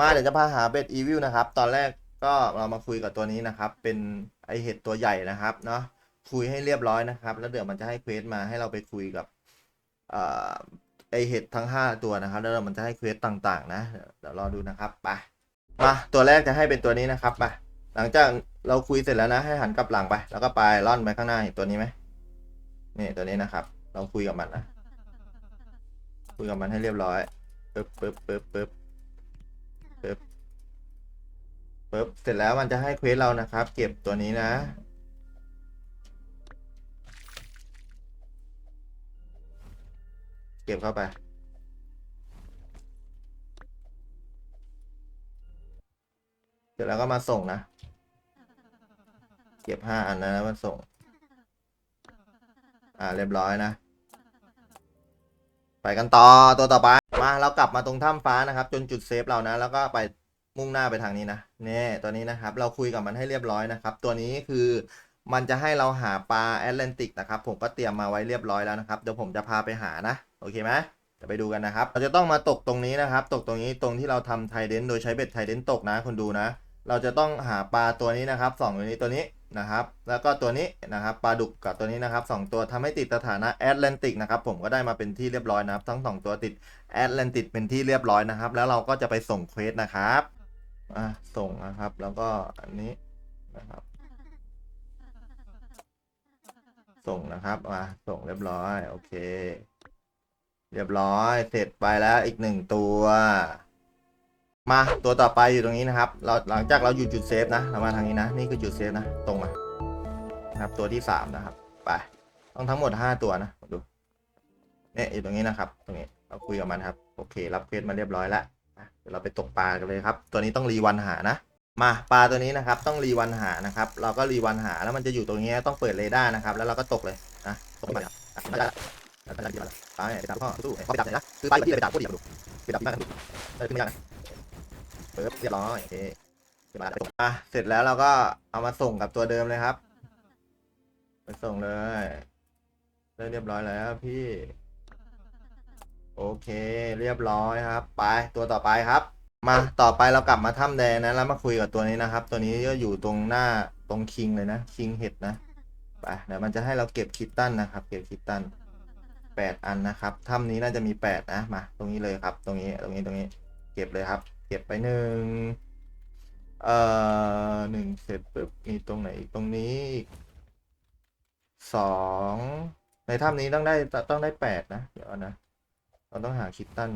มาเดี๋ยวจะพาหาเบ็ดอีวิลนะครับ ตอนแรกก็เรามาคุยกับตัวนี้นะครับ เป็นไอเห็ดตัวใหญ่นะครับเนาะคุยให้เรียบร้อยนะครับ แล้วเดี๋ยวมันจะให้เควสมาให้เราไปคุยกับไอเห็ดทั้ง 5 ตัวนะครับ แล้วเดี๋ยวมันจะให้เควสต่าง ๆ นะ เดี๋ยวรอดูนะครับไปมาตัวแรกจะให้เป็นตัวนี้นะครับไปหลังจากเราคุยเสร็จแล้วนะ ให้หันกลับหลังไป แล้วก็ไปล่อนไปข้างหน้าเห็นตัวนี้ไหมนี่ตัวนี้นะครับ เราคุยกับมันนะคุยกับมันให้เรียบร้อยปึ๊บปึ๊บปึ๊บปึ๊บ ปึ๊บเสร็จแล้วมันจะให้เควสเรานะครับ เก็บตัวนี้นะ เก็บเข้าไป เสร็จแล้วก็มาส่งนะ เก็บห้าอันนะแล้วมาส่ง อ่าเรียบร้อยนะ ไปกันต่อตัวต่อไปมาเรากลับมาตรงถ้ำฟ้านะครับ จนจุดเซฟเรานะ แล้วก็ไป มุ่งหน้าไปทางนี้นะเนี่ยตัวนี้นะครับ เราคุยกับมันให้เรียบร้อยนะครับ ตัวนี้คือมันจะให้เราหาปลาแอตแลนติกนะครับ ผมก็เตรียมมาไว้เรียบร้อยแล้วนะครับ เดี๋ยวผมจะพาไปหานะ โอเคไหมจะไปดูกันนะครับ เราจะต้องมาตกตรงนี้นะครับ ตกตรงนี้ตรงที่เราทำไทเดนโดยใช้เบ็ดไทเดนตกนะคุณดูนะ เราจะต้องหาปลาตัวนี้นะครับสองตัวนี้ตัวนี้นะครับ แล้วก็ตัวนี้นะครับปลาดุกกับตัวนี้นะครับสองตัวทำให้ติดสถานะแอตแลนติกนะครับผมก็ได้มาเป็นที่เรียบร้อยนะครับ ทั้งสองตัวติดแอตแลนติกเป็นที่เรียบร้อยนะครับ แล้วเราก็จะไปส่งเควสนะครับ อะส่งนะครับ แล้วก็อันนี้นะครับ ส่งนะครับมาส่งเรียบร้อย โอเค เรียบร้อย เสร็จไปแล้วอีกหนึ่งตัว มาตัวต่อไปอยู่ตรงนี้นะครับ เราหลังจากเราอยู่จุดเซฟนะเรามาทางนี้นะ นี่คือจุดเซฟนะ ตรงมานะครับ ตัวที่สามนะครับ ไป ต้องทั้งหมดห้าตัวนะดูเนี่ยอยู่ตรงนี้นะครับ ตรงนี้ เราคุยกับมันครับ โอเค รับเควสมาเรียบร้อยแล้ว ดี๋ยวเราไปตกปลากันเลยครับ ตัวนี้ต้องรีวันหานะ มาปลาตัวนี้นะครับต้องรีวันหานะครับ เราก็รีวันหาแล้วมันจะอยู่ตรงนี้ต้องเปิดเรดาร์นะครับ แล้วเราก็ตกเลยนะตกไปครับอะได้ละได้ละได้ละไปไปตามข้อสู้ข้อไปดับไหนนะคือไปแบบที่ไปดับก็ดีดูไปดับที่มากกันดูได้ขึ้นไม่ยากนะเปิดเรียบร้อยโอเคเรียบร้อยแล้วอะเสร็จแล้วเราก็เอามาส่งกับตัวเดิมเลยครับ ไปส่งเลยได้เรียบร้อยแล้วพี่ โอเคเรียบร้อยครับ ไปตัวต่อไปครับ มาต่อไปเรากลับมาถ้ำแดงนะแล้วมาคุยกับตัวนี้นะครับ ตัวนี้ก็อยู่ตรงหน้าตรงคิงเลยนะคิงเห็ดนะไปเดี๋ยวมันจะให้เราเก็บคิตตันนะครับ เก็บคิตตันแปดอันนะครับถ้ำนี้น่าจะมีแปดนะมาตรงนี้เลยครับ ตรงนี้ตรงนี้ตรงนี้ เก็บเลยครับ เก็บไปหนึ่งเอ่อหนึ่งเสร็จปุ๊บมีตรงไหนอีกตรงนี้อีกสองในถ้ำนี้ต้องได้ต้องได้แปดนะ เดี๋ยวนะ เราต้องหาคิตตัน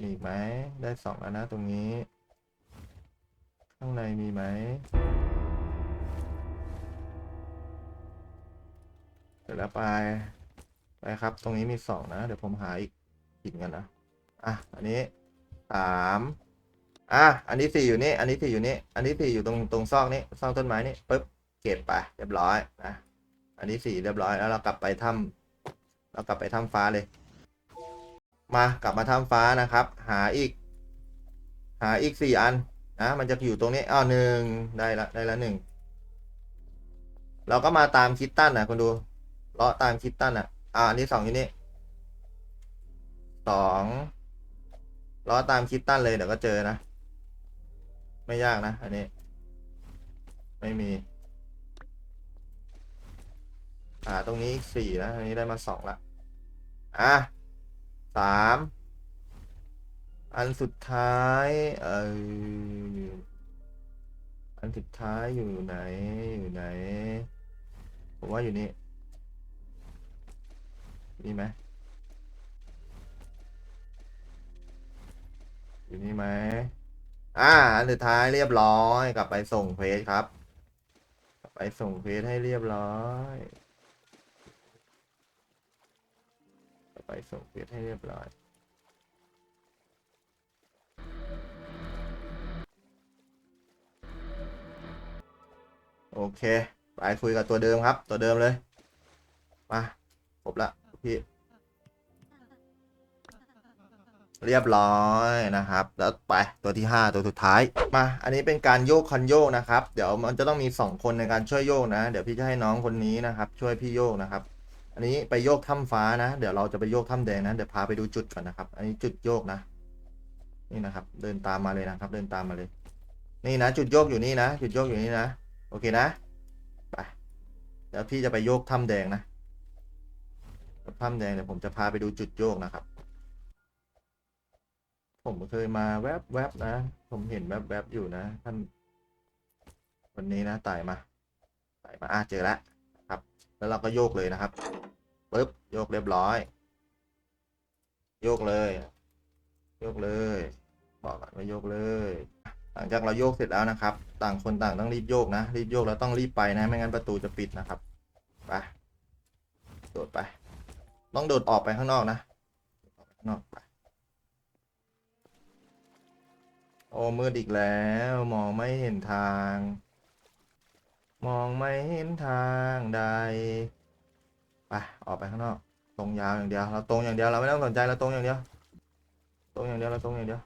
อีกไหม ได้สองแล้วนะตรงนี้ ข้างในมีไหมเสร็จแล้วไป ไปครับ ตรงนี้มีสองนะ เดี๋ยวผมหาอีกหินกันนะ อะ อันนี้สามอะ อันนี้สี่อยู่นี่ อันนี้สี่อยู่นี่ อันนี้สี่อยู่ตรงตรงซอกนี้ ซอกต้นไม้นี่ปึ๊บ เก็บไป เรียบร้อยนะ อันนี้สี่เรียบร้อย แล้วเรากลับไปถ้ำเรากลับไปถ้ำฟ้าเลย มากลับมาถ้ำฟ้านะครับ หาอีก หาอีกสี่อันนะมันจะอยู่ตรงนี้อ้าวหนึ่งได้ละได้ละหนึ่งเราก็มาตามคิตตันนะคุณดูเลาะตามคิตตันอะ อ่าอันนี้สองอยู่นี่สองเลาะตามคิตตันเลยเดี๋ยวก็เจอนะ ไม่ยากนะ อันนี้ ไม่มีอ่าตรงนี้อีกสี่นะอันนี้ได้มาสองละอะ สามอันสุดท้ายเอออันสุดท้ายอยู่ไหนอยู่ไหน ผมว่าอยู่นี่นี่ไหมอยู่นี่ไหมอ่า อันสุดท้ายเรียบร้อย กลับไปส่งเพจครับ กลับไปส่งเพจให้เรียบร้อย ไปส่งเพจให้เรียบร้อยโอเค ไปคุยกับตัวเดิมครับ ตัวเดิมเลย มาครบละพี่ เรียบร้อยนะครับ แล้วไปตัวที่ 5 ตัวสุดท้าย มา อันนี้เป็นการโยกคันโยกนะครับ เดี๋ยวมันจะต้องมี 2 คนในการช่วยโยกนะ เดี๋ยวพี่จะให้น้องคนนี้นะครับ ช่วยพี่โยกนะครับ อันนี้ไปโยกถ้ำฟ้านะ เดี๋ยวเราจะไปโยกถ้ำแดงนะ เดี๋ยวพาไปดูจุดก่อนนะครับ อันนี้จุดโยกนะ นี่นะครับ เดินตามมาเลยนะครับ เดินตามมาเลย นี่นะ จุดโยกอยู่นี่นะ จุดโยกอยู่นี่นะ โอเคนะ ไป เดี๋ยวพี่จะไปโยกถ้ำแดงนะถ้ำแดงเดี๋ยวผมจะพาไปดูจุดโยกนะครับ ผมเคยมาแวบแวบๆนะ ผมเห็นแวบแวบๆอยู่นะ ท่าน วันนี้นะไต่มาไต่มาอะเจอแล้วครับ แล้วเราก็โยกเลยนะครับ ปึ๊บโยกเรียบร้อย โยกเลย โยกเลย บอกว่าโยกเลย หลังจากเราโยกเสร็จแล้วนะครับ ต่างคนต่างต้องรีบโยกนะ รีบโยกแล้วต้องรีบไปนะ ไม่งั้นประตูจะปิดนะครับ ไป โดดไป ต้องโดดออกไปข้างนอกนะข้างนอกไป โอ้มืดอีกแล้ว มองไม่เห็นทาง มองไม่เห็นทางใด ไปออกไปข้างนอกตรงยาวอย่างเดียวเราตรงอย่างเดียวเราไม่ต้องสนใจเราตรงอย่างเดียว ตรงอย่างเดียวเราตรงอย่างเดียว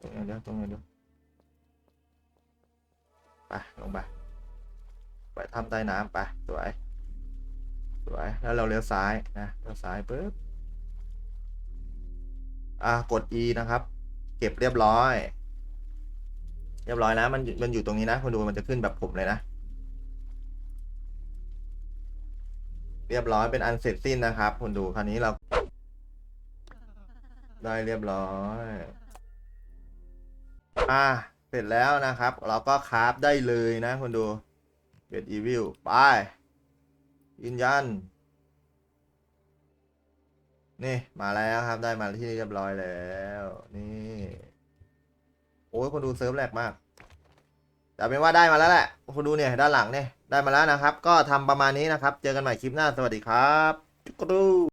ตรงอย่างเดียวตรงอย่างเดียวไปลงไปไปทำใต้น้ำไปสวยสวยแล้วเราเลี้ยวซ้ายนะเลี้ยวซ้ายปึ๊บอะกด E นะครับ เก็บเรียบร้อย เรียบร้อยนะมันมันอยู่ตรงนี้นะคุณดูมันจะขึ้นแบบผมเลยนะ เรียบร้อยเป็นอันเสร็จสิ้นนะครับ คุณดูคราวนี้เรา ได้เรียบร้อย อะเสร็จแล้วนะครับ เราก็คราฟได้เลยนะ คุณดูเบดอีวิลไปยืนยัน นี่มาแล้วครับได้มาที่เรียบร้อยแล้ว นี่โอ้ยคนดูเซิร์ฟแหลกมากแต่เป็นว่าได้มาแล้วแหละ คนดูเนี่ยด้านหลังเนี่ย ได้มาแล้วนะครับ ก็ทำประมาณนี้นะครับ เจอกันใหม่คลิปหน้าสวัสดีครับจุกรู